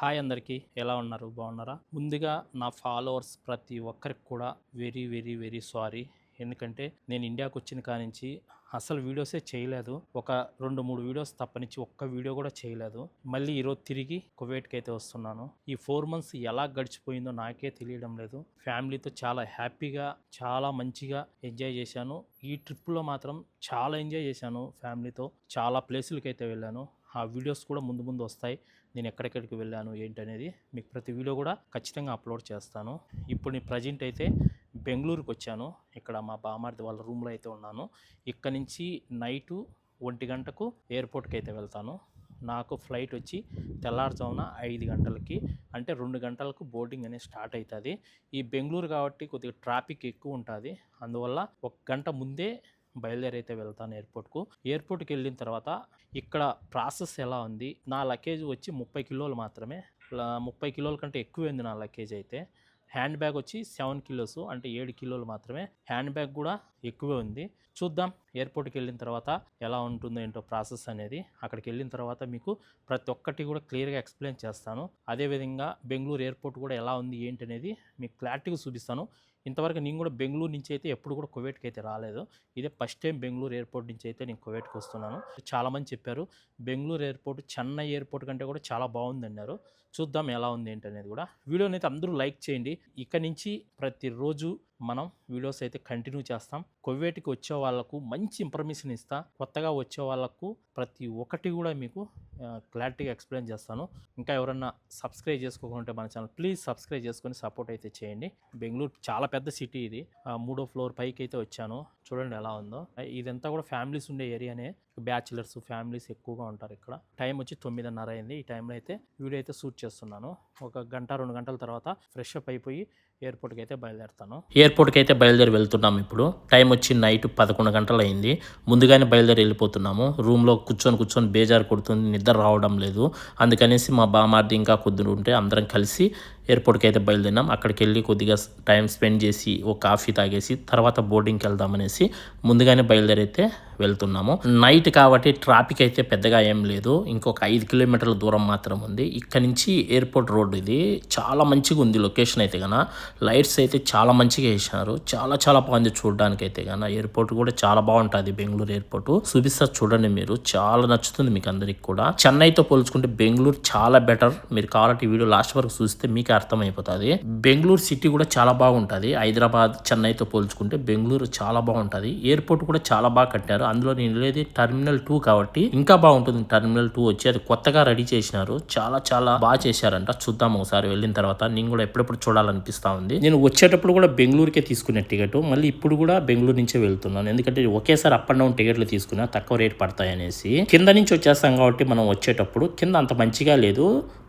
Hi అందరికీ ఎలా ఉన్నారు? బాగున్నారా? ముందుగా నా ఫాలోవర్స్ ప్రతి ఒక్కరికి కూడా వెరీ వెరీ వెరీ సారీ. ఎందుకంటే నేను ఇండియాకు వచ్చిన కానించి అసలు వీడియోసే చేయలేదు. ఒక రెండు మూడు వీడియోస్ తప్పనిచ్చి ఒక్క వీడియో కూడా చేయలేదు. మళ్ళీ ఈరోజు తిరిగి కువైట్కి అయితే వస్తున్నాను. ఈ ఫోర్ మంత్స్ ఎలా గడిచిపోయిందో నాకే తెలియడం లేదు. ఫ్యామిలీతో చాలా హ్యాపీగా చాలా మంచిగా ఎంజాయ్ చేశాను. ఈ ట్రిప్లో మాత్రం చాలా ఎంజాయ్ చేశాను ఫ్యామిలీతో. చాలా ప్లేసులకి అయితే వెళ్ళాను. ఆ వీడియోస్ కూడా ముందు ముందు వస్తాయి. నేను ఎక్కడెక్కడికి వెళ్ళాను ఏంటనేది మీకు ప్రతి వీడియో కూడా ఖచ్చితంగా అప్లోడ్ చేస్తాను. ఇప్పుడు నేను ప్రజెంట్ అయితే బెంగళూరుకి వచ్చాను. ఇక్కడ మా బామార్ది వాళ్ళ రూమ్లో అయితే ఉన్నాను. ఇక్కడ నుంచి నైటు ఒంటి గంటకు ఎయిర్పోర్ట్కి అయితే వెళ్తాను. నాకు ఫ్లైట్ వచ్చి తెల్లారుజామున ఐదు గంటలకి అంటే రెండు గంటలకు బోర్డింగ్ అనేది స్టార్ట్ అవుతుంది. ఈ బెంగళూరు కాబట్టి కొద్దిగా ట్రాఫిక్ ఎక్కువ ఉంటుంది. అందువల్ల ఒక గంట ముందే బయలుదేరి అయితే వెళ్తాను ఎయిర్పోర్ట్కు. ఎయిర్పోర్ట్కి వెళ్ళిన తర్వాత ఇక్కడ ప్రాసెస్ ఎలా ఉంది? నా లగేజ్ వచ్చి ముప్పై కిలోలు మాత్రమే. ముప్పై కిలోల కంటే ఎక్కువైంది నా లగేజ్ అయితే. హ్యాండ్ బ్యాగ్ వచ్చి సెవెన్ కిలోస్ అంటే ఏడు కిలోలు మాత్రమే. హ్యాండ్ బ్యాగ్ కూడా ఎక్కువే ఉంది. చూద్దాం ఎయిర్పోర్ట్కి వెళ్ళిన తర్వాత ఎలా ఉంటుందో ఏంటో ప్రాసెస్ అనేది. అక్కడికి వెళ్ళిన తర్వాత మీకు ప్రతి ఒక్కటి కూడా క్లియర్గా ఎక్స్ప్లెయిన్ చేస్తాను. అదేవిధంగా బెంగళూరు ఎయిర్పోర్ట్ కూడా ఎలా ఉంది ఏంటి అనేది మీకు క్లారిటీగా చూపిస్తాను. ఇంతవరకు నేను కూడా బెంగళూరు నుంచి అయితే ఎప్పుడు కూడా కువైట్కి అయితే రాలేదు. ఇదే ఫస్ట్ టైం బెంగళూరు ఎయిర్పోర్ట్ నుంచి అయితే నేను కువైట్కి వస్తున్నాను. చాలామంది చెప్పారు బెంగళూరు ఎయిర్పోర్ట్ చెన్నై ఎయిర్పోర్ట్ కంటే కూడా చాలా బాగుంది అన్నారు చూద్దాం ఎలా ఉంది ఏంటి అనేది కూడా. వీడియోని అయితే అందరూ లైక్ చేయండి. ఇక్కడ నుంచి ప్రతిరోజు మనం వీడియోస్ అయితే కంటిన్యూ చేస్తాం. కొవ్వేటికి వచ్చే వాళ్ళకు మంచి ఇన్ఫర్మేషన్ ఇస్తా. కొత్తగా వచ్చే వాళ్ళకు ప్రతి ఒక్కటి కూడా మీకు క్లారిటీగా ఎక్స్ప్లెయిన్ చేస్తాను. ఇంకా ఎవరన్నా సబ్స్క్రైబ్ చేసుకోకుంటే మన ఛానల్ ప్లీజ్ సబ్స్క్రైబ్ చేసుకొని సపోర్ట్ అయితే చేయండి. బెంగళూరు చాలా పెద్ద సిటీ ఇది. మూడో ఫ్లోర్ పైకి అయితే వచ్చాను. చూడండి ఎలా ఉందో. ఇదంతా కూడా ఫ్యామిలీస్ ఉండే ఏరియానే. బ్యాచిలర్స్ ఫ్యామిలీస్ ఎక్కువగా ఉంటారు ఇక్కడ. టైం వచ్చి తొమ్మిదిన్నర అయింది. ఈ టైంలో అయితే వీడియో అయితే షూట్ చేస్తున్నాను. ఒక గంట రెండు గంటల తర్వాత ఫ్రెష్ అప్ అయిపోయి ఎయిర్పోర్ట్కి అయితే బయలుదేరుతాను. ఎయిర్పోర్ట్కి అయితే బయలుదేరి వెళ్తున్నాం ఇప్పుడు. టైం వచ్చి నైట్ పదకొండు గంటలు అయింది ముందుగానే బయలుదేరి వెళ్ళిపోతున్నాము. రూమ్లో కూర్చొని కూర్చొని బేజారు కొడుతుంది. నిద్ర రావడం లేదు. అందుకనేసి మా బామార్ది ఇంకా కొద్దిగా ఉంటే అందరం కలిసి ఎయిర్పోర్ట్కి అయితే బయలుదేరినాం. అక్కడికి వెళ్ళి కొద్దిగా టైం స్పెండ్ చేసి ఒక కాఫీ తాగేసి తర్వాత బోర్డింగ్కి వెళ్దామనేసి ముందుగానే బయలుదేరైతే వెళ్తున్నాము. నైట్ కాబట్టి ట్రాఫిక్ అయితే పెద్దగా ఏం లేదు. ఇంకొక ఐదు కిలోమీటర్ల దూరం మాత్రం ఉంది. ఇక్కడ నుంచి ఎయిర్పోర్ట్ రోడ్ ఇది చాలా మంచిగా ఉంది లొకేషన్ అయితే కన లైట్స్ అయితే చాలా మంచిగా వేసినారు. చాలా చాలా బాగుంది చూడడానికి అయితే కన ఎయిర్పోర్ట్ కూడా చాలా బాగుంటుంది బెంగళూరు ఎయిర్పోర్ట్. చూపిస్తారు చూడండి మీరు. చాలా నచ్చుతుంది మీకు అందరికి కూడా. చెన్నైతో పోల్చుకుంటే బెంగళూరు చాలా బెటర్. మీరు కావాలంటే వీడియో లాస్ట్ వరకు చూస్తే మీకు అర్థమైపోతుంది. బెంగళూరు సిటీ కూడా చాలా బాగుంటుంది. హైదరాబాద్ చెన్నైతో పోల్చుకుంటే బెంగళూరు చాలా బాగుంటుంది. ఎయిర్పోర్ట్ కూడా చాలా బాగా కట్టారు. అందులో నేను వెళ్ళేది టర్మినల్ టూ కాబట్టి ఇంకా బాగుంటుంది. టర్మినల్ టూ వచ్చి అది కొత్తగా రెడీ చేసినారు. చాలా చాలా బాగా చేశారంట. చూద్దాం ఒకసారి వెళ్ళిన తర్వాత. నేను కూడా ఎప్పుడెప్పుడు చూడాలనిపిస్తా ఉంది. నేను వచ్చేటప్పుడు కూడా బెంగళూరుకే తీసుకునే టికెట్. మళ్ళీ ఇప్పుడు కూడా బెంగళూరు నుంచే వెళ్తున్నాను. ఎందుకంటే ఒకేసారి అప్ అండ్ డౌన్ టికెట్లు తీసుకున్నా తక్కువ రేట్ పడతాయి అనేసి. కింద నుంచి వచ్చేస్తాం కాబట్టి మనం వచ్చేటప్పుడు. కింద అంత మంచిగా లేదు.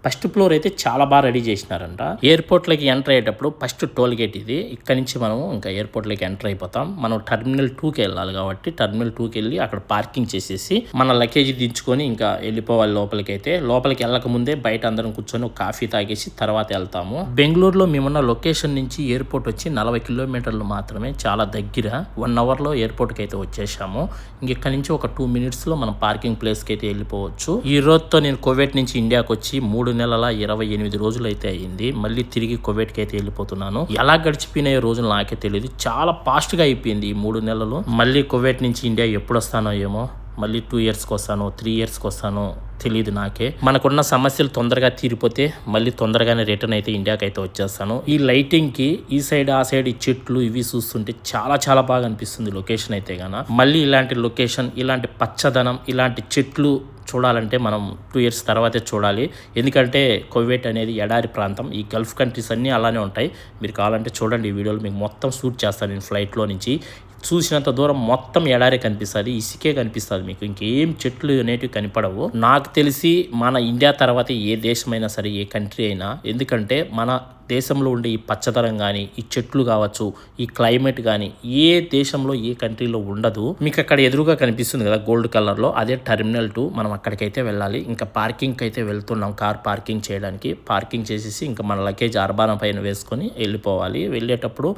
ఫస్ట్ ఫ్లోర్ అయితే చాలా బాగా రెడీ చేసినారంట. ఎయిర్పోర్ట్లోకి ఎంటర్ అయ్యేటప్పుడు ఫస్ట్ టోల్ గేట్ ఇది. ఇక్కడ నుంచి మనం ఇంకా ఎయిర్పోర్ట్లోకి ఎంటర్ అయిపోతాం. మనం టర్మినల్ టూకి వెళ్ళాలి కాబట్టి టర్మినల్ టూకి వెళ్ళి అక్కడ పార్కింగ్ చేసేసి మన లగేజ్ దించుకొని ఇంకా వెళ్ళిపోవాలి లోపలికి అయితే లోపలికి వెళ్ళక ముందే బయట అందరం కూర్చొని ఒక కాఫీ తాగేసి తర్వాత వెళ్తాము. బెంగళూరులో మేమున్న లొకేషన్ నుంచి ఎయిర్పోర్ట్ వచ్చి నలభై కిలోమీటర్లు మాత్రమే చాలా దగ్గర. వన్ అవర్లో ఎయిర్పోర్ట్కి అయితే వచ్చేసాము. ఇంకెక్కడి ఇక్కడ నుంచి ఒక టూ మినిట్స్లో మనం పార్కింగ్ ప్లేస్కి అయితే వెళ్ళిపోవచ్చు. ఈ రోజుతో నేను కోవిడ్ నుంచి ఇండియాకి వచ్చి మూడు నెలల ఇరవై ఎనిమిది రోజులు అయితే అయ్యింది. మళ్ళీ తిరిగి కువైట్కి అయితే వెళ్ళిపోతున్నాను. ఎలా గడిచిపోయినాయో రోజులు నాకే తెలియదు చాలా ఫాస్ట్గా అయిపోయింది ఈ మూడు నెలలు. మళ్ళీ కువైట్ నుంచి ఇండియా ఎప్పుడు వస్తానో ఏమో మళ్ళీ టూ ఇయర్స్కి వస్తాను త్రీ ఇయర్స్కి వస్తాను తెలియదు నాకే. మనకున్న సమస్యలు తొందరగా తీరిపోతే మళ్ళీ తొందరగానే రిటర్న్ అయితే ఇండియాకి అయితే వచ్చేస్తాను. ఈ లైటింగ్కి ఈ సైడ్ ఆ సైడ్ ఈ చెట్లు ఇవి చూస్తుంటే చాలా చాలా బాగా అనిపిస్తుంది లొకేషన్ అయితే గాన. మళ్ళీ ఇలాంటి లొకేషన్ ఇలాంటి పచ్చదనం ఇలాంటి చెట్లు చూడాలంటే మనం టూ ఇయర్స్ తర్వాతే చూడాలి. ఎందుకంటే కువైట్ అనేది ఎడారి ప్రాంతం. ఈ గల్ఫ్ కంట్రీస్ అన్నీ అలానే ఉంటాయి. మీరు కావాలంటే చూడండి ఈ వీడియోలు. మీకు మొత్తం షూట్ చేస్తాను నేను ఫ్లైట్లో నుంచి. చూసినంత దూరం మొత్తం ఎడారే కనిపిస్తుంది ఇసుకే కనిపిస్తుంది మీకు. ఇంకేం చెట్లు అనేటివి కనపడవు. నాకు తెలిసి మన ఇండియా తర్వాత ఏ దేశమైనా సరే ఏ కంట్రీ అయినా ఎందుకంటే మన దేశంలో ఉండే ఈ పచ్చదనం కానీ ఈ చెట్లు కావచ్చు ఈ క్లైమేట్ కానీ ఏ దేశంలో ఏ కంట్రీలో ఉండదు. మీకు అక్కడ ఎదురుగా కనిపిస్తుంది కదా గోల్డ్ కలర్లో అదే టెర్మినల్ టూ మనం అక్కడికైతే వెళ్ళాలి. ఇంకా పార్కింగ్కి అయితే వెళ్తున్నాం కార్ పార్కింగ్ చేయడానికి. పార్కింగ్ చేసేసి ఇంకా మన లగేజ్ అర్బాన పైన వేసుకొని వెళ్ళిపోవాలి. వెళ్ళేటప్పుడు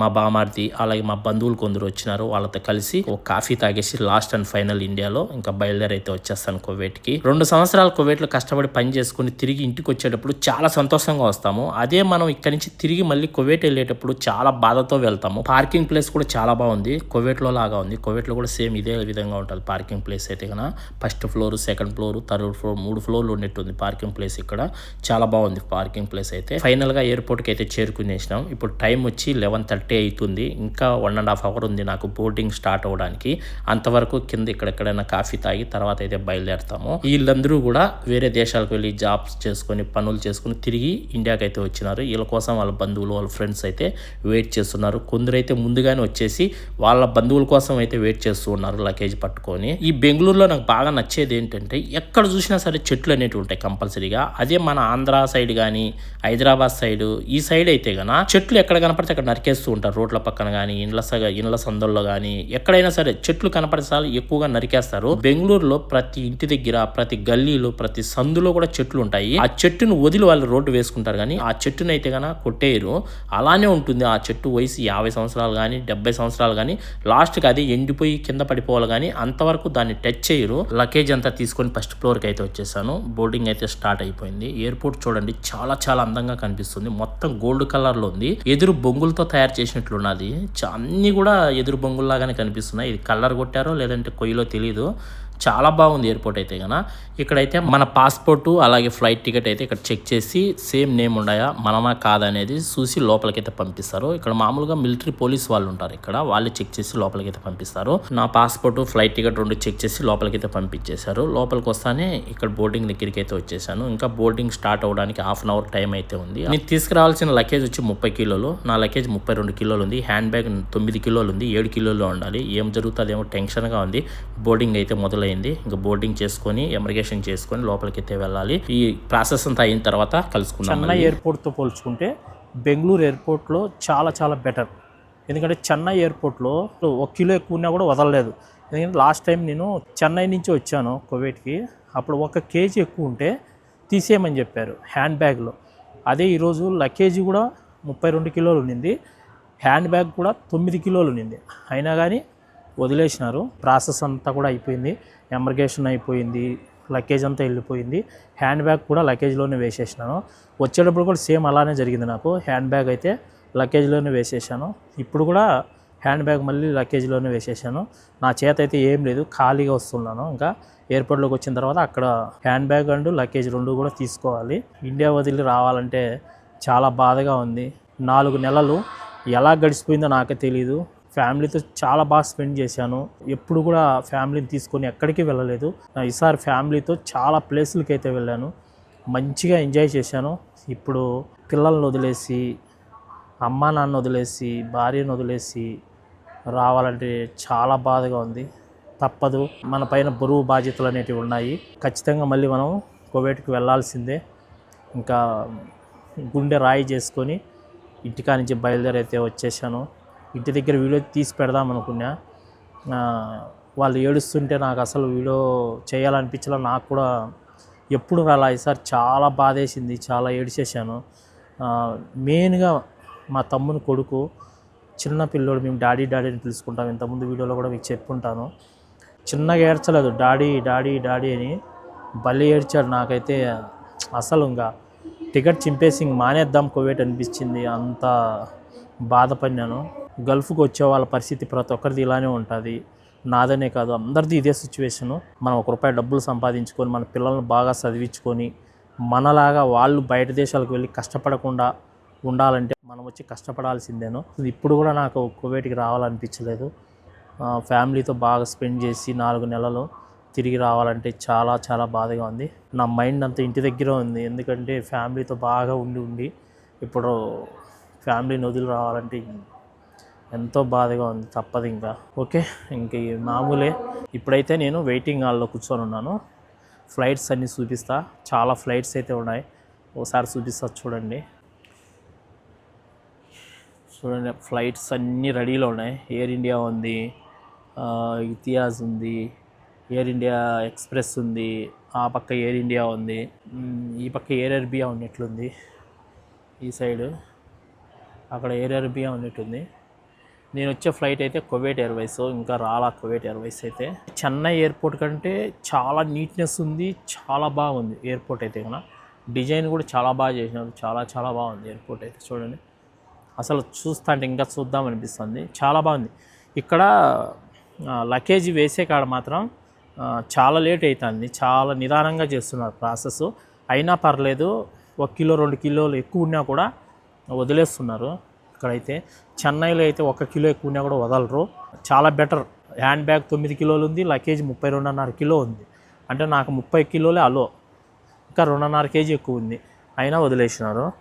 మా బామార్ది అలాగే మా బంధువులు కొందరు వచ్చినారు. వాళ్ళతో కలిసి ఒక కాఫీ తాగేసి లాస్ట్ అండ్ ఫైనల్ ఇండియాలో ఇంకా బయలుదేరైతే వచ్చేస్తాను కువైట్కి. రెండు సంవత్సరాలు కువైట్లో కష్టపడి పని చేసుకుని తిరిగి ఇంటికి వచ్చేటప్పుడు చాలా సంతోషంగా వస్తాము. అదే మనం ఇక్కడ నుంచి తిరిగి మళ్ళీ కువైట్ వెళ్ళేటప్పుడు చాలా బాధతో వెళ్తాము. పార్కింగ్ ప్లేస్ కూడా చాలా బాగుంది. కువైట్లో లాగా ఉంది. కువైట్లో కూడా సేమ్ ఇదే విధంగా ఉంటుంది పార్కింగ్ ప్లేస్ అయితే కన్నా first floor second floor third floor మూడు ఫ్లోర్లు ఉన్నట్టుంది పార్కింగ్ ప్లేస్ ఇక్కడ. చాలా బాగుంది పార్కింగ్ ప్లేస్ అయితే. ఫైనల్గా ఎయిర్పోర్ట్కి అయితే చేరుకునేసినాం. ఇప్పుడు టైం వచ్చి లెవెన్ థర్టీ అవుతుంది ఇంకా వన్ అండ్ హాఫ్ అవర్ ఉంది నాకు బోటింగ్ స్టార్ట్ అవ్వడానికి. అంతవరకు కింద ఇక్కడెక్కడైనా కాఫీ తాగి తర్వాత అయితే బయలుదేరుతాము. వీళ్ళందరూ కూడా వేరే దేశాలకు వెళ్ళి జాబ్స్ చేసుకొని పనులు చేసుకుని తిరిగి ఇండియాకి అయితే వచ్చినారు. వీళ్ళ కోసం వాళ్ళ బంధువులు వాళ్ళ ఫ్రెండ్స్ అయితే వెయిట్ చేస్తున్నారు. కొందరైతే ముందుగానే వచ్చేసి వాళ్ళ బంధువుల కోసం అయితే వెయిట్ చేస్తూ ఉన్నారు లగేజ్ పట్టుకొని. ఈ బెంగళూరులో నాకు బాగా నచ్చేది ఏంటంటే ఎక్కడ చూసినా సరే చెట్లు అనేవి ఉంటాయి కంపల్సరీగా. అదే మన ఆంధ్ర సైడ్ కానీ హైదరాబాద్ సైడ్ ఈ సైడ్ అయితే గన చెట్లు ఎక్కడ కనపడితే అక్కడ నరికేస్తూ ఉంటారు రోడ్ల పక్కన కానీ ఇండ్ల సగ ఇండ్ల సందుల్లో కానీ ఎక్కడైనా సరే చెట్లు కనపడితే ఎక్కువగా నరికేస్తారు. బెంగళూరులో ప్రతి ఇంటి దగ్గర ప్రతి గల్లీలో ప్రతి సందులో కూడా చెట్లు ఉంటాయి. ఆ చెట్టును వదిలి వాళ్ళు రోడ్డు వేసుకుంటారు కానీ ఆ చెట్టును అయితే కనుక కొట్టేయరు. అలానే ఉంటుంది ఆ చెట్టు వయసు యాభై సంవత్సరాలు కానీ డెబ్బై సంవత్సరాలు కానీ లాస్ట్కి అది ఎండిపోయి కింద పడిపోవాలి కానీ అంతవరకు దాన్ని టచ్ చేయరు. లగేజ్ అంతా తీసుకొని ఫస్ట్ ఫ్లోర్కి అయితే వచ్చేసాను. బోర్డింగ్ అయితే స్టార్ట్ అయిపోయింది. ఎయిర్పోర్ట్ చూడండి చాలా చాలా అందంగా కనిపిస్తుంది. మొత్తం గోల్డ్ కలర్లో ఉంది. ఎదురు బొంగులతో తయారు చేసినట్లున్నది. చ- అన్నీ కూడా ఎదురు బొంగుల్లాగానే కనిపిస్తున్నాయి. ఇది కలర్ కొట్టారో లేదంటే కొయ్యలో తెలియదు చాలా బాగుంది ఎయిర్పోర్ట్ అయితే కనుక ఇక్కడైతే మన పాస్పోర్టు అలాగే ఫ్లైట్ టికెట్ అయితే ఇక్కడ చెక్ చేసి సేమ్ నేమ్ ఉన్నాయా మనమా కాదనేది చూసి లోపలికైతే పంపిస్తారు. ఇక్కడ మామూలుగా మిలిటరీ పోలీస్ వాళ్ళు ఉంటారు ఇక్కడ వాళ్ళు చెక్ చేసి లోపలికైతే పంపిస్తారు. నా పాస్పోర్ట్ ఫ్లైట్ టికెట్ రెండు చెక్ చేసి లోపలికైతే పంపించేశారు. లోపలికి వస్తానే ఇక్కడ బోర్డింగ్ దగ్గరికి అయితే వచ్చేసాను. ఇంకా బోర్డింగ్ స్టార్ట్ అవడానికి హాఫ్ అన్ అవర్ టైం అయితే ఉంది. నేను తీసుకురావాల్సిన లగేజ్ వచ్చి ముప్పై కిలోలు. నా లగేజ్ ముప్పై రెండు కిలోలు ఉంది. హ్యాండ్ బ్యాగ్ తొమ్మిది కిలోలు ఉంది. ఏడు కిలోలు ఉండాలి. ఏం జరుగుతుందేమో టెన్షన్గా ఉంది. బోర్డింగ్ అయితే మొదలైంది ఇంకా బోర్డింగ్ చేసుకొని ఎమర్గేషన్ చేసుకొని లోపలికి అయితే వెళ్ళాలి. ఈ ప్రాసెస్ అంతా అయిన తర్వాత కలుసుకున్నాం చెన్నై ఎయిర్పోర్ట్తో పోల్చుకుంటే బెంగళూరు ఎయిర్పోర్ట్లో చాలా చాలా బెటర్ ఎందుకంటే చెన్నై ఎయిర్పోర్ట్లో ఒక కిలో ఎక్కువ ఉన్నా కూడా వదలలేదు. ఎందుకంటే లాస్ట్ టైం నేను చెన్నై నుంచి వచ్చాను కువైట్కి అప్పుడు ఒక కేజీ ఎక్కువ ఉంటే తీసేయమని చెప్పారు హ్యాండ్ బ్యాగ్లో అదే ఈరోజు లగేజ్ కూడా ముప్పై రెండు కిలోలు ఉండింది హ్యాండ్ బ్యాగ్ కూడా తొమ్మిది కిలోలు ఉండింది అయినా కానీ వదిలేసినారు. ప్రాసెస్ అంతా కూడా అయిపోయింది. ఎమర్గేషన్ అయిపోయింది లగేజ్ అంతా వెళ్ళిపోయింది. హ్యాండ్ బ్యాగ్ కూడా లగేజ్లోనే వేసేసినాను. వచ్చేటప్పుడు కూడా సేమ్ అలానే జరిగింది నాకు. హ్యాండ్ బ్యాగ్ అయితే లగేజ్లోనే వేసేసాను. ఇప్పుడు కూడా హ్యాండ్ బ్యాగ్ మళ్ళీ లగేజ్లోనే వేసేసాను. నా చేత అయితే ఏం లేదు ఖాళీగా వస్తున్నాను. ఇంకా ఎయిర్పోర్ట్లోకి వచ్చిన తర్వాత అక్కడ హ్యాండ్ బ్యాగ్ అండ్ లగేజ్ రెండు కూడా తీసుకోవాలి. ఇండియా వదిలి రావాలంటే చాలా బాధగా ఉంది. నాలుగు నెలలు ఎలా గడిచిపోయిందో నాకే తెలియదు ఫ్యామిలీతో చాలా బాగా స్పెండ్ చేశాను. ఎప్పుడు కూడా ఫ్యామిలీని తీసుకొని ఎక్కడికి వెళ్ళలేదు. ఈసారి ఫ్యామిలీతో చాలా ప్లేసులకి అయితే వెళ్ళాను. మంచిగా ఎంజాయ్ చేశాను. ఇప్పుడు పిల్లల్ని వదిలేసి అమ్మా నాన్న వదిలేసి భార్యను వదిలేసి రావాలంటే చాలా బాధగా ఉంది. తప్పదు. మన పైన బరువు బాధ్యతలు అనేటివి ఉన్నాయి. ఖచ్చితంగా మళ్ళీ మనం కువైట్కి వెళ్ళాల్సిందే. ఇంకా గుండె రాయి చేసుకొని ఇంటికా నుంచి బయలుదేరి అయితే వచ్చేసాను. ఇంటి దగ్గర వీడియో తీసి పెడదాం అనుకున్నా. వాళ్ళు ఏడుస్తుంటే నాకు అసలు వీడియో చేయాలనిపించలే. నాకు కూడా ఎప్పుడు రాలా. ఈసారి చాలా బాధేసింది. చాలా ఏడిచేసాను మెయిన్గా మా తమ్ముని కొడుకు చిన్న పిల్లోడు మేము డాడీ డాడీ అని పిలుచుకుంటాం. ఇంతకుముందు వీడియోలో కూడా మీకు చెప్పుంటాను. చిన్నగా ఏడ్చలేదు. డాడీ డాడీ డాడీ అని భలే ఏడ్చాడు నాకైతే. అసలు ఇంకా టికెట్ చింపేసి మానేద్దాం కోవేట్ అనిపించింది. అంత బాధపడినాను. గల్ఫ్కి వచ్చే వాళ్ళ పరిస్థితి ప్రతి ఒక్కరిది ఇలానే ఉంటుంది. నాదనే కాదు అందరిది ఇదే సిచ్యువేషను. మనం ఒక రూపాయి డబ్బులు సంపాదించుకొని మన పిల్లల్ని బాగా చదివించుకొని మనలాగా వాళ్ళు బయట దేశాలకు వెళ్ళి కష్టపడకుండా ఉండాలంటే మనం వచ్చి కష్టపడాల్సిందేను. ఇప్పుడు కూడా నాకు కువైట్కి రావాలనిపించలేదు. ఫ్యామిలీతో బాగా స్పెండ్ చేసి నాలుగు నెలలు తిరిగి రావాలంటే చాలా చాలా బాధగా ఉంది. నా మైండ్ అంతా ఇంటి దగ్గర ఉంది. ఎందుకంటే ఫ్యామిలీతో బాగా ఉండి ఉండి ఇప్పుడు ఫ్యామిలీని వదిలి రావాలంటే ఎంతో బాధగా ఉంది తప్పదు ఇంకా. ఓకే ఇంక మామూలే. ఇప్పుడైతే నేను వెయిటింగ్ హాల్లో కూర్చొని ఉన్నాను. ఫ్లైట్స్ అన్నీ చూపిస్తా. చాలా ఫ్లైట్స్ అయితే ఉన్నాయి. ఒకసారి చూపిస్తా చూడండి. చూడండి ఫ్లైట్స్ అన్నీ రెడీలో ఉన్నాయి. ఎయిర్ ఇండియా ఉంది ఇతిహాస్ ఉంది ఎయిర్ ఇండియా ఎక్స్ప్రెస్ ఉంది ఆ పక్క ఎయిర్ ఇండియా ఉంది ఈ పక్క ఎయిర్ అరేబియా ఉన్నట్లుంది ఈ సైడు. అక్కడ ఎయిర్ అరేబియా ఉన్నట్టుంది. నేను వచ్చే ఫ్లైట్ అయితే కువైట్ ఎయిర్వేస్ ఇంకా రాలా కువైట్ ఎయిర్వేస్ అయితే. చెన్నై ఎయిర్పోర్ట్ కంటే చాలా నీట్నెస్ ఉంది చాలా బాగుంది ఎయిర్పోర్ట్ అయితే కన్నా డిజైన్ కూడా చాలా బాగా చేసినారు చాలా చాలా బాగుంది ఎయిర్పోర్ట్ అయితే చూడండి. అసలు చూస్తా అంటే ఇంకా చూద్దాం అనిపిస్తుంది చాలా బాగుంది ఇక్కడ లగేజ్ వేసే కాడ మాత్రం చాలా లేట్ అవుతుంది చాలా నిదానంగా చేస్తున్నారు ప్రాసెస్. అయినా పర్లేదు ఒక కిలో రెండు కిలోలు ఎక్కువ ఉన్నా కూడా వదిలేస్తున్నారు. ఇక్కడైతే చెన్నైలో అయితే ఒక కిలో ఎక్కువ కూడా వదలరు. చాలా బెటర్. హ్యాండ్ బ్యాగ్ తొమ్మిది కిలోలు ఉంది లగేజ్ ముప్పై రెండున్నర కిలో ఉంది. అంటే నాకు ముప్పై కిలోలే అలో ఇంకా రెండున్నర కేజీ ఎక్కువ ఉంది. అయినా వదిలేసినారు.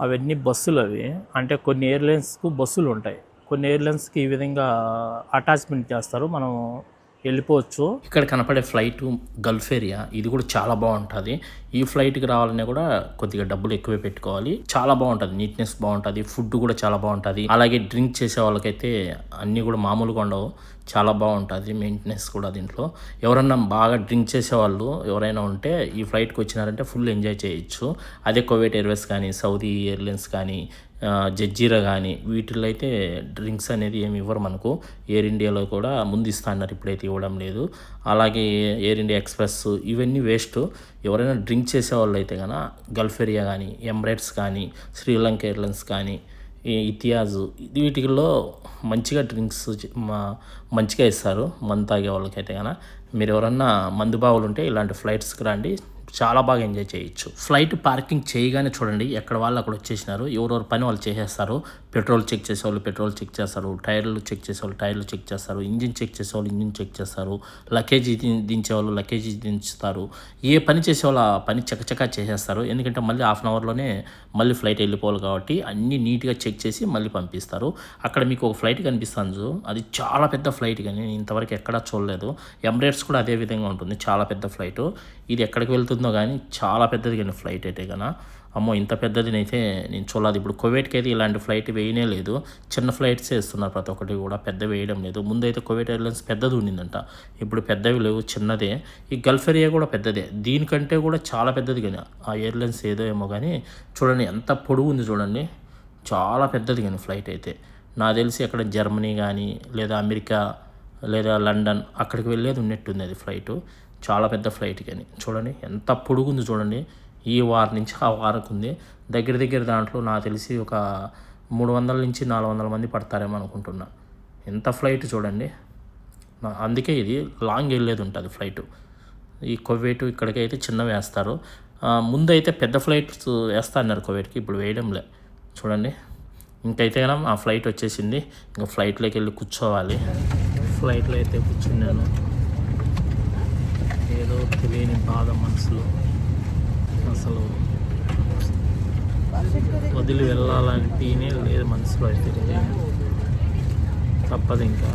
అవన్నీ బస్సులు అవి. అంటే కొన్ని ఎయిర్లైన్స్కు బస్సులు ఉంటాయి. కొన్ని ఎయిర్లైన్స్కి ఈ విధంగా అటాచ్మెంట్ చేస్తారు. మనం వెళ్ళిపోవచ్చు. ఇక్కడ కనపడే ఫ్లైట్ గల్ఫ్ ఏరియా ఇది కూడా చాలా బాగుంటుంది. ఈ ఫ్లైట్కి రావాలనే కూడా కొద్దిగా డబ్బులు ఎక్కువే పెట్టుకోవాలి. చాలా బాగుంటుంది నీట్నెస్ బాగుంటుంది ఫుడ్ కూడా చాలా బాగుంటుంది. అలాగే డ్రింక్ చేసే వాళ్ళకైతే అన్నీ కూడా మామూలుగా ఉండవు చాలా బాగుంటుంది మెయింటెనెన్స్ కూడా దీంట్లో. ఎవరన్నా బాగా డ్రింక్ చేసేవాళ్ళు ఎవరైనా ఉంటే ఈ ఫ్లైట్కి వచ్చినారంటే ఫుల్ ఎంజాయ్ చేయొచ్చు. అదే కోవిడ్ ఎయిర్వేస్ కానీ సౌదీ ఎయిర్లైన్స్ కానీ జజ్జీరా కానీ వీటిల్లో అయితే డ్రింక్స్ అనేది ఏమి ఇవ్వరు మనకు. ఎయిర్ ఇండియాలో కూడా ముందు ఇస్తా అన్నారు ఇప్పుడైతే ఇవ్వడం లేదు. అలాగే ఎయిర్ ఇండియా ఎక్స్ప్రెస్ ఇవన్నీ వేస్ట్. ఎవరైనా డ్రింక్ చేసే వాళ్ళు అయితే కనుక గల్ఫ్ ఏరియా కానీ ఎమిరేట్స్ కానీ శ్రీలంక ఎయిర్లైన్స్ కానీ ఈ ఇతిహాజ్ వీటిలో మంచిగా డ్రింక్స్ మంచిగా ఇస్తారు. మందు తాగే వాళ్ళకైతే కనుక మీరు ఎవరన్నా మందు బావులు ఉంటే ఇలాంటి ఫ్లైట్స్కి రండి. చాలా బాగా ఎంజాయ్ చేయొచ్చు. ఫ్లైట్ పార్కింగ్ చేయగానే చూడండి ఎక్కడ వాళ్ళు అక్కడ వచ్చేసినారు ఎవరెవరు పని వాళ్ళు చేసేస్తారు. పెట్రోల్ చెక్ చేసేవాళ్ళు పెట్రోల్ చెక్ చేస్తారు టైర్లు చెక్ చేసేవాళ్ళు టైర్లు చెక్ చేస్తారు ఇంజిన్ చెక్ చేసేవాళ్ళు ఇంజిన్ చెక్ చేస్తారు లగేజీ దించేవాళ్ళు లగేజీ దించుతారు. ఏ పని చేసేవాళ్ళు ఆ పని చకచకా చేసేస్తారు. ఎందుకంటే మళ్ళీ హాఫ్ అన్ అవర్లోనే మళ్ళీ ఫ్లైట్ వెళ్ళిపోవాలి కాబట్టి అన్నీ నీట్గా చెక్ చేసి మళ్ళీ పంపిస్తారు. అక్కడ మీకు ఒక ఫ్లైట్ కనిపిస్తుంది అది చాలా పెద్ద ఫ్లైట్ కానీ ఇంతవరకు ఎక్కడా చూడలేదు. ఎమిరేట్స్ కూడా అదే విధంగా ఉంటుంది. చాలా పెద్ద ఫ్లైట్. ఇది ఎక్కడికి వెళ్తుంది? కానీ చాలా పెద్దది కానీ ఫ్లైట్ అయితే కన్నా అమ్మో ఇంత పెద్దది అయితే నేను చూడలేదు. ఇప్పుడు కువైట్కి అయితే ఇలాంటి ఫ్లైట్ వేయనే లేదు. చిన్న ఫ్లైట్స్ వేస్తున్నారు ప్రతి ఒక్కటి కూడా పెద్ద వేయడం లేదు. ముందైతే కువైట్ ఎయిర్లైన్స్ పెద్దది ఉండిందంట. ఇప్పుడు పెద్దవి లేవు చిన్నదే. ఈ గల్ఫ్ ఏరియా కూడా పెద్దదే. దీనికంటే కూడా చాలా పెద్దది కానీ ఆ ఎయిర్లైన్స్ ఏదో ఏమో కానీ చూడండి ఎంత పొడుగు ఉంది చూడండి. చాలా పెద్దది కానీ ఫ్లైట్ అయితే. నాకు తెలిసి అక్కడ జర్మనీ కానీ లేదా అమెరికా లేదా లండన్ అక్కడికి వెళ్ళేది ఉన్నట్టుంది అది ఫ్లైట్. చాలా పెద్ద ఫ్లైట్ కానీ చూడండి ఎంత పొడుగుంది చూడండి. ఈ వార్ నుంచి ఆ వారకు ఉంది. దగ్గర దగ్గర దాంట్లో నాకు తెలిసి ఒక మూడు వందల నుంచి నాలుగు వందల మంది పడతారేమో అనుకుంటున్నా. ఎంత ఫ్లైట్ చూడండి. అందుకే ఇది లాంగ్ వెళ్ళేది ఉంటుంది ఫ్లైట్. ఈ కొవ్వేటు ఇక్కడికి అయితే చిన్న వేస్తారు. ముందైతే పెద్ద ఫ్లైట్స్ వేస్తా అన్నారు కువైట్కి ఇప్పుడు వేయడంలే. చూడండి ఇంకైతే ఆ ఫ్లైట్ వచ్చేసింది. ఇంకా ఫ్లైట్లోకి వెళ్ళి కూర్చోవాలి. ఫ్లైట్లో అయితే కూర్చున్నాను. తెలియని బాధ మనసులో అసలు వదిలి వెళ్ళాలంటేనే లేదు మనసులో అయితే తప్పదు ఇంకా.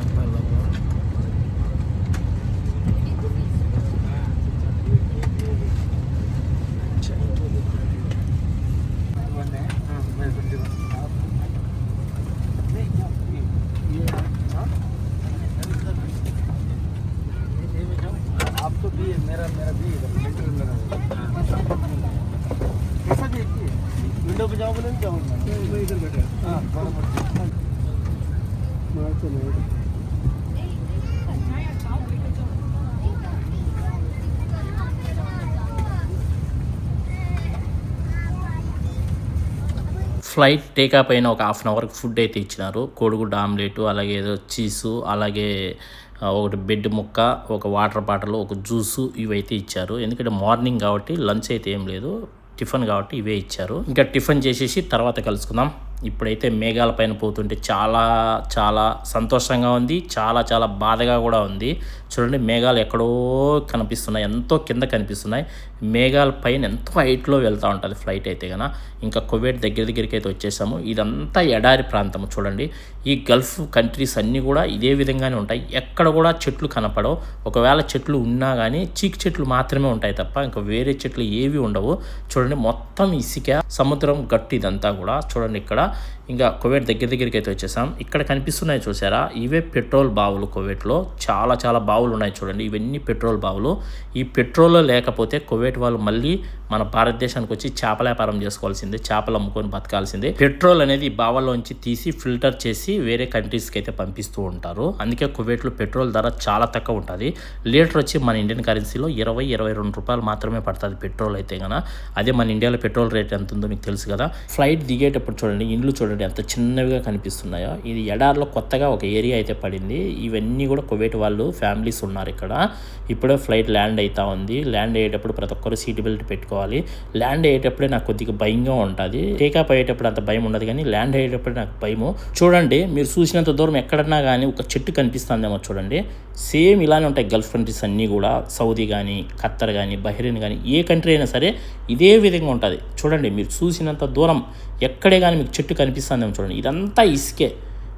ఫ్లైట్ టేకాప్ అయిన ఒక హాఫ్ అన్ అవర్కి ఫుడ్ అయితే ఇచ్చినారు. కోడిగుడ్డ ఆమ్లెట్ అలాగే ఏదో చీసు అలాగే ఒకటి బెడ్ ముక్క ఒక వాటర్ బాటిల్ ఒక జ్యూసు ఇవైతే ఇచ్చారు. ఎందుకంటే మార్నింగ్ కాబట్టి లంచ్ అయితే ఏం లేదు. టిఫిన్ కాబట్టి ఇవే ఇచ్చారు. ఇంకా టిఫిన్ చేసేసి తర్వాత కలుసుకుందాం. ఇప్పుడైతే మేఘాల పైన పోతుంటే చాలా చాలా సంతోషంగా ఉంది. చాలా చాలా బాధగా కూడా ఉంది. చూడండి మేఘాలు ఎక్కడో కనిపిస్తున్నాయి ఎంతో కింద కనిపిస్తున్నాయి. మేఘాల పైన ఎంతో హైట్లో వెళ్తూ ఉంటుంది ఫ్లైట్ అయితే కనుక ఇంకా కువైట్ దగ్గర దగ్గరికి అయితే వచ్చేసాము. ఇదంతా ఎడారి ప్రాంతం చూడండి. ఈ గల్ఫ్ కంట్రీస్ అన్నీ కూడా ఇదే విధంగానే ఉంటాయి. ఎక్కడ కూడా చెట్లు కనపడవు. ఒకవేళ చెట్లు ఉన్నా కానీ చీక్ చెట్లు మాత్రమే ఉంటాయి తప్ప ఇంకా వేరే చెట్లు ఏవి ఉండవు. చూడండి మొత్తం ఇసుక సముద్రం గట్టు ఇదంతా కూడా చూడండి ఇక్కడ. ఇంకా కువైట్ దగ్గర దగ్గరికి అయితే వచ్చేసాం. ఇక్కడ కనిపిస్తున్నాయి చూసారా? ఇవే పెట్రోల్ బావులు కువైట్లో. చాలా చాలా బావులు ఉన్నాయి చూడండి. ఇవన్నీ పెట్రోల్ బావులు. ఈ పెట్రోల్ లేకపోతే కువైట్ వాళ్ళు మళ్ళీ మన భారతదేశానికి వచ్చి చేపల వ్యాపారం చేసుకోవాల్సిందే చేపలు అమ్ముకొని బతకాల్సిందే. పెట్రోల్ అనేది ఈ బావల్లోంచి తీసి ఫిల్టర్ చేసి వేరే కంట్రీస్కి అయితే పంపిస్తూ ఉంటారు. అందుకే కువైట్లో పెట్రోల్ ధర చాలా తక్కువ ఉంటుంది. లీటర్ వచ్చి మన ఇండియన్ కరెన్సీలో ఇరవై ఇరవై రెండు రూపాయలు మాత్రమే పడుతుంది పెట్రోల్ అయితే గన. అదే మన ఇండియాలో పెట్రోల్ రేట్ ఎంత ఉందో మీకు తెలుసు కదా. ఫ్లైట్ దిగేటప్పుడు చూడండి ఇండ్లు చూడండి ఎంత చిన్నవిగా కనిపిస్తున్నాయో. ఇది ఎడార్లో కొత్తగా ఒక ఏరియా అయితే పడింది. ఇవన్నీ కూడా కువైట్ వాళ్ళు ఫ్యామిలీస్ ఉన్నారు ఇక్కడ. ఇప్పుడే ఫ్లైట్ ల్యాండ్ అవుతా ఉంది. ల్యాండ్ అయ్యేటప్పుడు ప్రతి ఒక్కరు సీట్ బెల్ట్ పెట్టుకోవాలి ల్యాండ్ అయ్యేటప్పుడే నాకు కొద్దిగా భయంగా ఉంటుంది. టేకాప్ అయ్యేటప్పుడు అంత భయం ఉండదు కానీ ల్యాండ్ అయ్యేటప్పుడు నాకు భయము. చూడండి మీరు చూసినంత దూరం ఎక్కడన్నా కానీ ఒక చెట్టు కనిపిస్తుందేమో చూడండి. సేమ్ ఇలానే ఉంటాయి గల్ఫ్ కంట్రీస్ అన్నీ కూడా. సౌదీ కానీ ఖత్తర్ కానీ బహ్రెయిన్ కానీ ఏ కంట్రీ అయినా సరే ఇదే విధంగా ఉంటుంది. చూడండి మీరు చూసినంత దూరం ఎక్కడే కానీ మీకు చెట్టు కనిపిస్తుందేమో చూడండి. ఇదంతా ఇసుకే.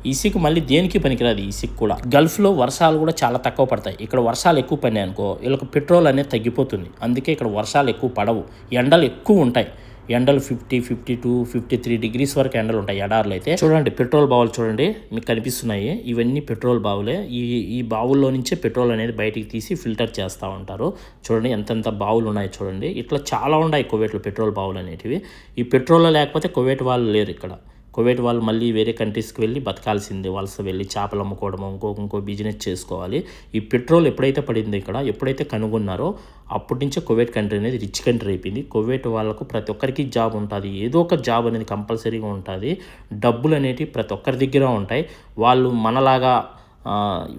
ఇసుక మళ్ళీ దేనికి పనికిరాదు ఈ ఇసుక కూడా. గల్ఫ్లో వర్షాలు కూడా చాలా తక్కువ పడతాయి. ఇక్కడ వర్షాలు ఎక్కువ పడినాయి అనుకో వీళ్ళకి పెట్రోల్ అనేది తగ్గిపోతుంది. అందుకే ఇక్కడ వర్షాలు ఎక్కువ పడవు. ఎండలు ఎక్కువ ఉంటాయి. ఎండలు fifty fifty two fifty three degrees వరకు ఎండలు ఉంటాయి ఎడార్లు అయితే. చూడండి పెట్రోల్ బావులు చూడండి మీకు కనిపిస్తున్నాయి. ఇవన్నీ పెట్రోల్ బావులే. ఈ ఈ బావుల్లో నుంచే పెట్రోల్ అనేది బయటికి తీసి ఫిల్టర్ చేస్తూ ఉంటారు. చూడండి ఎంతెంత బావులు ఉన్నాయి చూడండి. ఇట్లా చాలా ఉన్నాయి కువైట్లో పెట్రోల్ బావులు అనేటివి. ఈ పెట్రోల్ లేకపోతే కువైట్ వాళ్ళు లేరు ఇక్కడ. కువైట్ వాళ్ళు మళ్ళీ వేరే కంట్రీస్కి వెళ్ళి బతకాల్సిందే. వలస వెళ్ళి చేపలు అమ్ముకోవడం ఇంకో ఇంకో బిజినెస్ చేసుకోవాలి. ఈ పెట్రోల్ ఎప్పుడైతే పడిందో ఇక్కడ ఎప్పుడైతే కనుగొన్నారో అప్పటి నుంచే కువైట్ కంట్రీ అనేది రిచ్ కంట్రీ అయిపోయింది. కువైట్ వాళ్ళకు ప్రతి ఒక్కరికి జాబ్ ఉంటుంది. ఏదో ఒక జాబ్ అనేది కంపల్సరీగా ఉంటుంది. డబ్బులు అనేటివి ప్రతి ఒక్కరి దగ్గర ఉంటాయి. వాళ్ళు మనలాగా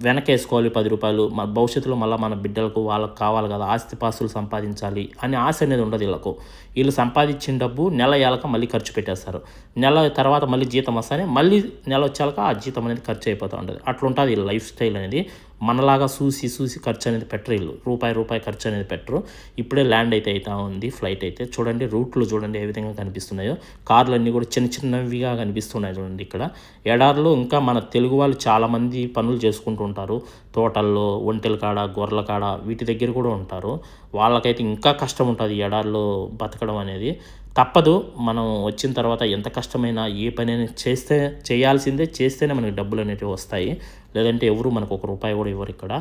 వెనకేసుకోవాలి పది రూపాయలు. మన భవిష్యత్తులో మళ్ళీ మన బిడ్డలకు వాళ్ళకి కావాలి కదా ఆస్తిపాస్తులు సంపాదించాలి అనే ఆశ అనేది ఉండదు వీళ్ళకు. వీళ్ళు సంపాదించిన డబ్బు నెల ఏళ్ళక మళ్ళీ ఖర్చు పెట్టేస్తారు. నెల తర్వాత మళ్ళీ జీతం వస్తానే మళ్ళీ నెల వచ్చాక ఆ జీతం అనేది ఖర్చు అయిపోతూ ఉంటుంది. అట్లా ఉంటుంది వీళ్ళ లైఫ్ స్టైల్ అనేది. మనలాగా చూసి చూసి ఖర్చు అనేది పెట్టరు వీళ్ళు. రూపాయి రూపాయి ఖర్చు అనేది పెట్టరు. ఇప్పుడే ల్యాండ్ అయితే అవుతా ఉంది ఫ్లైట్ అయితే. చూడండి రూట్లు చూడండి ఏ విధంగా కనిపిస్తున్నాయో. కార్లు అన్నీ కూడా చిన్న చిన్నవిగా కనిపిస్తున్నాయి చూడండి ఇక్కడ. ఎడార్లు ఇంకా మన తెలుగు వాళ్ళు చాలామంది పనులు చేసుకుంటూ ఉంటారు. తోటల్లో ఒంటెల కాడ గొర్రెల కాడ వీటి దగ్గర కూడా ఉంటారు. వాళ్ళకైతే ఇంకా కష్టం ఉంటుంది ఎడార్లో బతకడం అనేది. తప్పదు. మనం వచ్చిన తర్వాత ఎంత కష్టమైనా ఏ పని చేస్తే చేయాల్సిందే చేస్తేనే మనకి డబ్బులు అనేటివి వస్తాయి. లేదంటే ఎవరు మనకు ఒక రూపాయి కూడా ఇవ్వరు ఇక్కడ.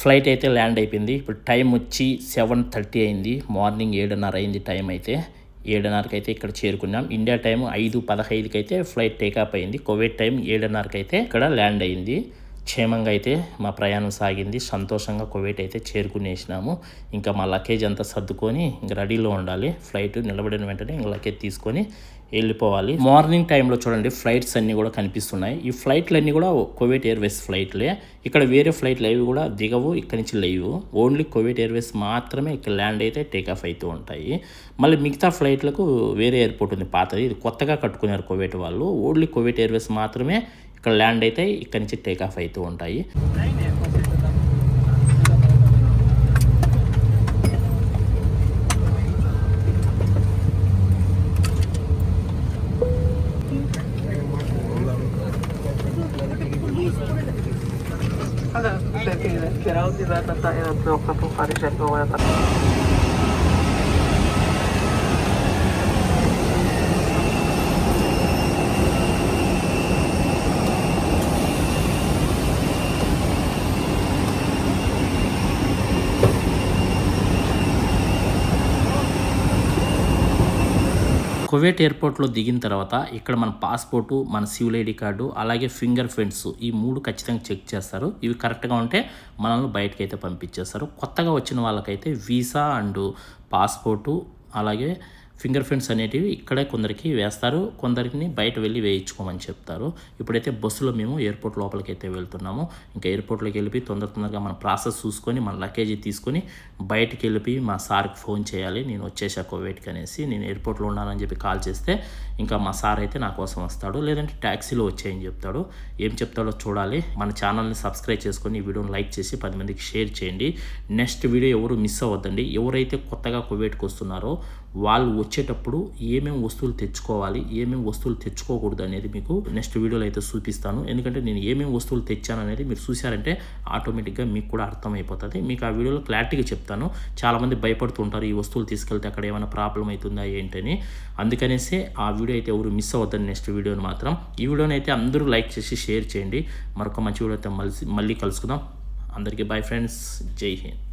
ఫ్లైట్ అయితే ల్యాండ్ అయిపోయింది. ఇప్పుడు టైం వచ్చి సెవెన్ థర్టీ అయింది. మార్నింగ్ ఏడున్నర అయింది టైం అయితే. ఏడున్నరకి అయితే ఇక్కడ చేరుకున్నాం. ఇండియా టైం ఐదు పదహైదుకి అయితే ఫ్లైట్ టేకాఫ్ అయింది. కోవిడ్ టైం ఏడున్నరకి అయితే ఇక్కడ ల్యాండ్ అయింది. క్షేమంగా అయితే మా ప్రయాణం సాగింది. సంతోషంగా కువైట్ అయితే చేరుకునేసినాము. ఇంకా మా లగేజ్ అంతా సర్దుకొని ఇంకా రెడీలో ఉండాలి. ఫ్లైట్ నిలబడిన వెంటనే ఇంకా లగేజ్ తీసుకొని వెళ్ళిపోవాలి. మార్నింగ్ టైంలో చూడండి ఫ్లైట్స్ అన్నీ కూడా కనిపిస్తున్నాయి. ఈ ఫ్లైట్లన్నీ కూడా కోవిడ్ ఎయిర్వేస్ ఫ్లైట్లే. ఇక్కడ వేరే ఫ్లైట్లు అవి కూడా దిగవు ఇక్కడ నుంచి లేవు. ఓన్లీ కువైట్ ఎయిర్వేస్ మాత్రమే ఇక్కడ ల్యాండ్ అయితే టేక్ ఆఫ్ అవుతూ ఉంటాయి. మళ్ళీ మిగతా ఫ్లైట్లకు వేరే ఎయిర్పోర్ట్ ఉంది పాతది. ఇది కొత్తగా కట్టుకున్నారు కోవిడ్ వాళ్ళు. ఓన్లీ కోవిడ్ ఎయిర్వేస్ మాత్రమే ఇక్కడ ల్యాండ్ అయితే ఇక్కడ నుంచి టేక్ ఆఫ్ అవుతూ ఉంటాయి. الطائرة توقفوا خارج المواقع కువైట్ ఎయిర్పోర్ట్లో దిగిన తర్వాత ఇక్కడ మన పాస్పోర్టు మన సివిల్ ఐడి కార్డు అలాగే ఫింగర్ ప్రింట్స్ ఈ మూడు ఖచ్చితంగా చెక్ చేస్తారు. ఇవి కరెక్ట్గా ఉంటే మనల్ని బయటకి అయితే పంపించేస్తారు. కొత్తగా వచ్చిన వాళ్ళకైతే వీసా అండ్ పాస్పోర్టు అలాగే ఫింగర్ ప్రింట్స్ అనేటివి ఇక్కడే కొందరికి వేస్తారు. కొందరికి బయట వెళ్ళి వేయించుకోమని చెప్తారు. ఇప్పుడైతే బస్సులో మేము ఎయిర్పోర్ట్ లోపలికి అయితే వెళ్తున్నాము. ఇంకా ఎయిర్పోర్ట్లోకి వెళ్ళి తొందర తొందరగా మన ప్రాసెస్ చూసుకొని మన లగేజీ తీసుకొని బయటికి వెళ్ళి మా సార్కి ఫోన్ చేయాలి. నేను వచ్చేసా కోవిడ్కి అనేసి నేను ఎయిర్పోర్ట్లో ఉన్నానని చెప్పి కాల్ చేస్తే ఇంకా మా సార్ అయితే నా కోసం వస్తాడు. లేదంటే ట్యాక్సీలో వచ్చేయని చెప్తాడు. ఏం చెప్తాడో చూడాలి. మన ఛానల్ని సబ్స్క్రైబ్ చేసుకొని ఈ వీడియోని లైక్ చేసి పది మందికి షేర్ చేయండి. నెక్స్ట్ వీడియో ఎవరు మిస్ అవ్వద్దండి. ఎవరైతే కొత్తగా కువేట్కి వస్తున్నారో వాళ్ళు వచ్చేటప్పుడు ఏమేమి వస్తువులు తెచ్చుకోవాలి ఏమేమి వస్తువులు తెచ్చుకోకూడదు అనేది మీకు నెక్స్ట్ వీడియోలో అయితే చూపిస్తాను. ఎందుకంటే నేను ఏమేమి వస్తువులు తెచ్చాను అనేది మీరు చూశారంటే ఆటోమేటిక్గా మీకు కూడా అర్థమైపోతుంది. మీకు ఆ వీడియోలో క్లారిటీగా చెప్తాను. చాలామంది భయపడుతుంటారు ఈ వస్తువులు తీసుకెళ్తే అక్కడ ఏమైనా ప్రాబ్లం అవుతుందా ఏంటని. అందుకనేసి ఆ వీడియో అయితే ఎవరు మిస్ అవుతుంది నెక్స్ట్ వీడియోని మాత్రం ఈ వీడియోని అయితే అందరూ లైక్ చేసి షేర్ చేయండి. మరొక మంచి వీడియో అయితే మళ్ళీ మళ్ళీ కలుసుకుందాం. అందరికీ బాయ్ ఫ్రెండ్స్ జై హింద్.